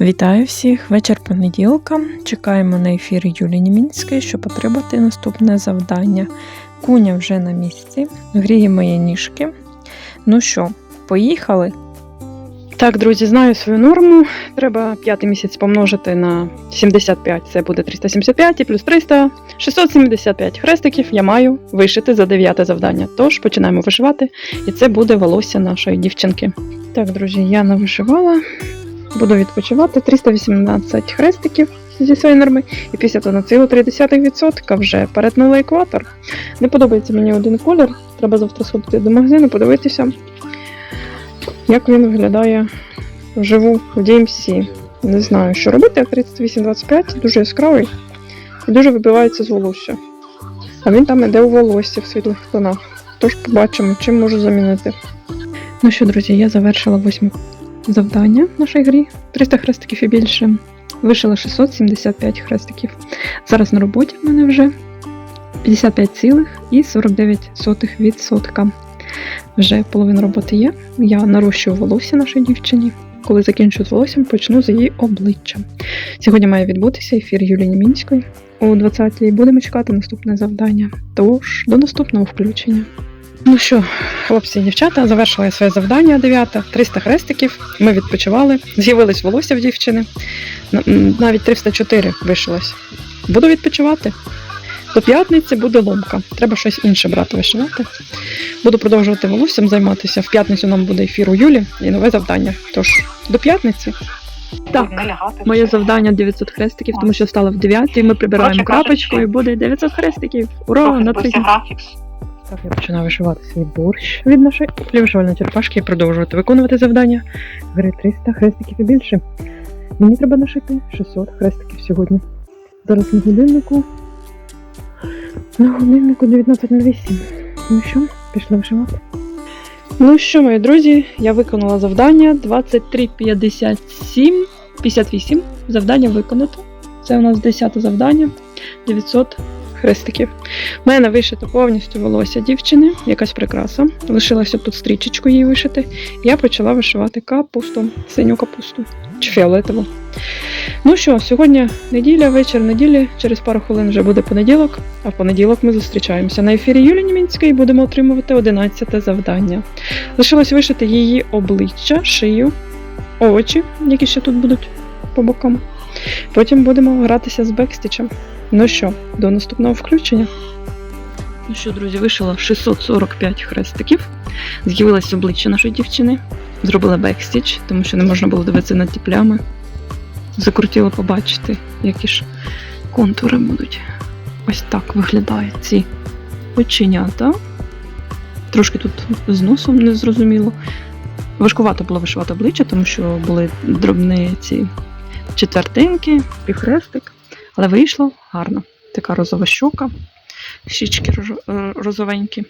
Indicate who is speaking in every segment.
Speaker 1: Вітаю всіх! Вечір понеділка. Чекаємо на ефір Юлії Німінської, щоб отримати наступне завдання. Куня вже на місці, гріє мої ніжки. Ну що, поїхали?
Speaker 2: Так, друзі, знаю свою норму. Треба п'ятий місяць помножити на 75, це буде 375 і плюс 300, 675 хрестиків я маю вишити за дев'яте завдання. Тож починаємо вишивати, і це буде волосся нашої дівчинки. Так, друзі, я навишивала. Буду відпочивати 318 хрестиків зі своєї норми і 51,3% вже перетнула екватор. Не подобається мені один колір. Треба завтра сходити до магазину, подивитися, як він виглядає вживу в DMC. Не знаю, що робити. 38-25 дуже яскравий і дуже вибивається з волосся. А він там іде у волосся в світлих тонах. Тож побачимо, чим можу замінити. Ну що, друзі, я завершила восьме завдання в нашій грі. 300 хрестиків і більше. Вишила 675 хрестиків. Зараз на роботі в мене вже 55,49%. Вже половина роботи є. Я нарощую волосся нашій дівчині. Коли закінчу з волоссям, почну з її обличчя. Сьогодні має відбутися ефір Юлії Німінської о 20-й. Будемо чекати наступне завдання. Тож, до наступного включення. Ну що, хлопці і дівчата, завершила я своє завдання 9, 300 хрестиків. Ми відпочивали, з'явились волосся в дівчини. Навіть 304 вишилось. Буду відпочивати. До п'ятниці буде ломка. Треба щось інше брати вишивати. Буду продовжувати волоссям займатися. В п'ятницю нам буде ефір у Юлі і нове завдання. Тож, до п'ятниці. Так, моє завдання 900 хрестиків, тому що стало в 9, ми прибираємо крапочку і буде 900 хрестиків. Ура! На
Speaker 3: збився
Speaker 2: три
Speaker 3: графік.
Speaker 2: Так, я починаю вишивати свій борщ від нашої вишивальної черепашки і продовжувати виконувати завдання. Гри 300 хрестиків і більше. Мені треба нашити 600 хрестиків сьогодні. Зараз на годиннику. На годиннику 19.08. Ну що, пішли вишивати. Ну що, мої друзі, я виконала завдання 23.57, 58. Завдання виконато. Це у нас 10 завдання. 900 хрестиків. У мене вишито повністю волосся дівчини, якась прикраса. Лишилося тут стрічечку їй вишити. Я почала вишивати капусту, синю капусту чи фіолетову. Ну що, сьогодні неділя, вечір неділі, через пару хвилин вже буде понеділок, а в понеділок ми зустрічаємося на ефірі Юлії Німінської і будемо отримувати 11 завдання. Лишилось вишити її обличчя, шию, очі, які ще тут будуть по бокам. Потім будемо гратися з бекстічем. Ну що, до наступного включення. Ну що, друзі, вишила 645 хрестиків. З'явилось обличчя нашої дівчини. Зробила бекстіч, тому що не можна було дивитися на ті плями. Закрутила побачити, які ж контури будуть. Ось так виглядають ці оченята. Трошки тут з носом незрозуміло. Важкувато було вишивати обличчя, тому що були дробні ці четвертинки, півхрестик. Але вийшло гарно. Така розова щока, щічки е, розовенькі.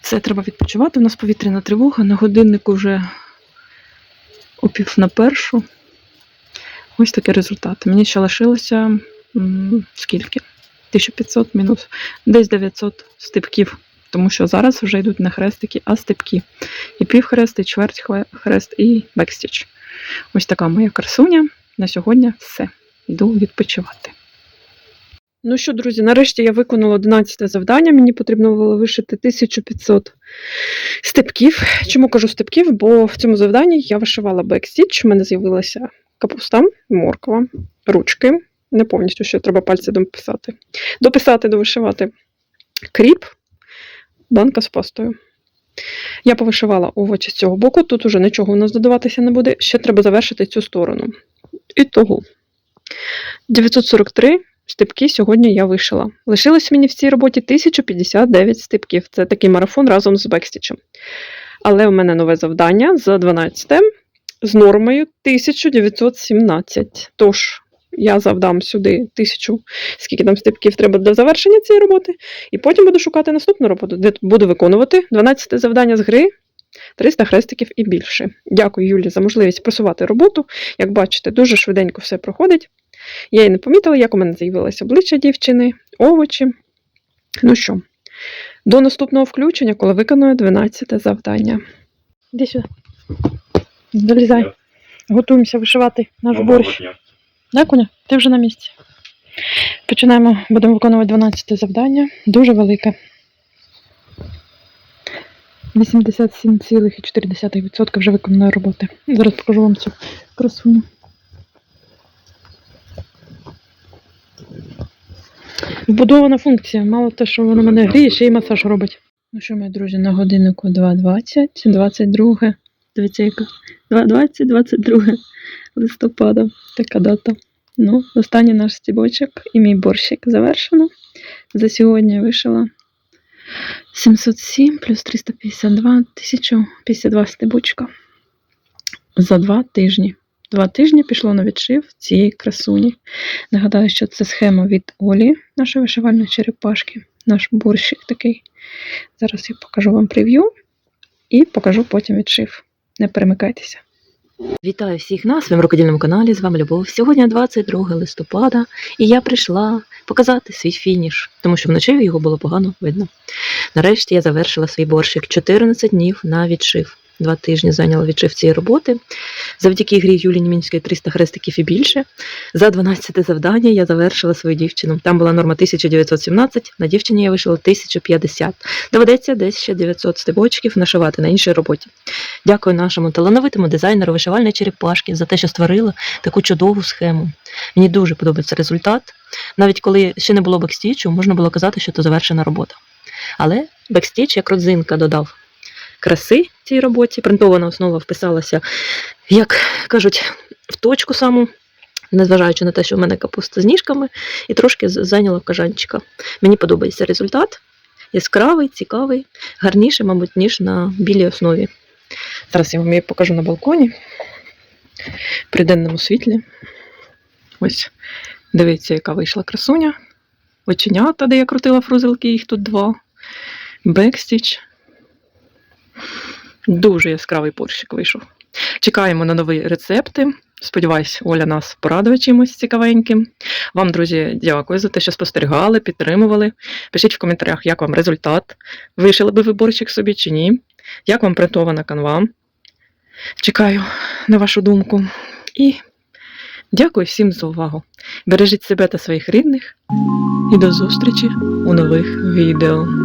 Speaker 2: Все, треба відпочивати. У нас повітряна тривога. На годиннику вже о пів на першу. Ось такий результат. Мені ще лишилося скільки? 1500 мінус десь 900 стипків. Тому що зараз вже йдуть не хрестики, а стипки. І півхрест, і чверть хрест, і бекстіч. Ось така моя красуня. На сьогодні все. Йду відпочивати. Ну що, друзі, нарешті я виконала 11 завдання. Мені потрібно було вишити 1500 степків. Чому кажу степків? Бо в цьому завданні я вишивала бекстіч. У мене з'явилася капуста, морква, ручки. Не повністю ще треба пальці дописати. Дописати, довишивати кріп, банка з пастою. Я повишивала овочі з цього боку. Тут уже нічого у нас додаватися не буде. Ще треба завершити цю сторону. І того. 943 стипки сьогодні я вишила. Лишилось мені в цій роботі 1059 стипків. Це такий марафон разом з бекстічем. Але у мене нове завдання за 12 з нормою 1917. Тож я завдам сюди 1000, скільки там стипків треба для завершення цієї роботи. І потім буду шукати наступну роботу, де буду виконувати 12 завдання з гри. 300 хрестиків і більше. Дякую, Юлі, за можливість просувати роботу. Як бачите, дуже швиденько все проходить. Я і не помітила, як у мене з'явилося обличчя дівчини, овочі. Ну що, до наступного включення, коли виконую 12 завдання. Іди сюди. Залізай.
Speaker 4: Готуємося вишивати наш борщ. Да, Куня? Ти вже на місці. Починаємо, будемо виконувати 12 завдання. Дуже велике. 87,4% вже виконаної роботи. Зараз покажу вам цю красуню. Вбудована функція. Мало те, що вона мене гріє, ще й масаж робить.
Speaker 5: Ну що, мої друзі, на годиннику 2.20, 22. Дивіться, яка 2.20, 22 листопада. Така дата. Ну, останній наш стібочок і мій борщик завершено. За сьогодні вишила 707 плюс 352, 1052 стебочка. За два тижні. Два тижні пішло на відшив цієї красуні. Нагадаю, що це схема від Олі, нашої вишивальної черепашки. Наш борщик такий. Зараз я покажу вам прев'ю і покажу потім відшив. Не перемикайтеся.
Speaker 2: Вітаю всіх на своєму рукодільному каналі. З вами Любов. Сьогодні 22 листопада, і я прийшла показати свій фініш, тому що вночі його було погано видно. Нарешті я завершила свій борщик 14 днів на відшив. Два тижні зайняла відшив цієї роботи. Завдяки грі Юлії Німінської 300 хрестиків і більше. За 12 завдання я завершила свою дівчину. Там була норма 1917, на дівчині я вийшла 1050. Доведеться десь ще 900 стебочків нашивати на іншій роботі. Дякую нашому талановитому дизайнеру вишивальної черепашки за те, що створила таку чудову схему. Мені дуже подобається результат. Навіть коли ще не було бекстічу, можна було казати, що це завершена робота. Але бекстіч як родзинка додав краси цій роботі. Принтована основа вписалася, як кажуть, в точку саму. Незважаючи на те, що в мене капуста з ніжками, і трошки зайняла кажанчика. Мені подобається результат. Яскравий, цікавий, гарніший, мабуть, ніж на білій основі. Зараз я вам її покажу на балконі при денному світлі. Ось, дивіться, яка вийшла красуня. Оченята, де я крутила фрузелки, їх тут два. Бекстіч. Дуже яскравий борщик вийшов. Чекаємо на нові рецепти. Сподіваюсь, Оля нас порадує чимось цікавеньким. Вам, друзі, дякую за те, що спостерігали, підтримували. Пишіть в коментарях, як вам результат. Вишили би ви борщик собі чи ні. Як вам принтована канва? Чекаю на вашу думку. І дякую всім за увагу. Бережіть себе та своїх рідних. І до зустрічі у нових відео.